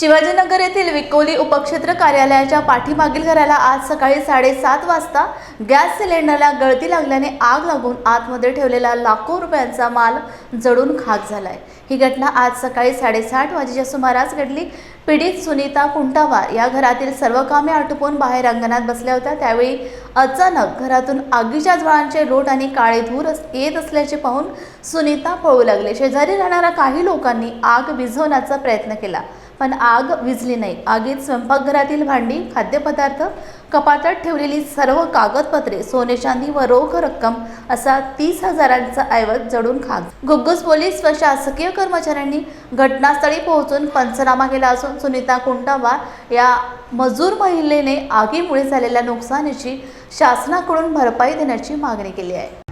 शिवाजीनगर येथील विकोली उपक्षेत्र कार्यालयाच्या पाठीमागील घराला आज सकाळी साडेसात वाजता गॅस सिलेंडरला गळती लागल्याने आग लागून आतमध्ये ठेवलेला लाखो रुपयांचा माल जळून खाक झालाय. ही घटना आज सकाळी साडेसात वाजेच्या सुमारास घडली. पीडित सुनीता कुंटावार या घरातील सर्व कामे आटोपून बाहेर अंगणात बसल्या होत्या. त्यावेळी अचानक घरातून आगीच्या ज्वाळांचे रोट आणि काळे धूर अस- येत असल्याचे पाहून सुनीता पळू लागले. शेजारी राहणाऱ्या काही लोकांनी आग विझवण्याचा प्रयत्न केला. पण आग विजली नाही. आगीत स्वयंपाकघरातील भांडी खाद्यपदार्थ कपाटात ठेवलेली सर्व कागदपत्रे सोने चांदी व रोख रक्कम असा तीस हजारांचा ऐवज जडून खाक. घुग्गुस पोलीस व शासकीय कर्मचाऱ्यांनी घटनास्थळी पोहोचून पंचनामा केला असून सुनीता कुंटावार या मजूर महिलेने आगीमुळे झालेल्या नुकसानीची शासनाकडून भरपाई देण्याची मागणी केली आहे.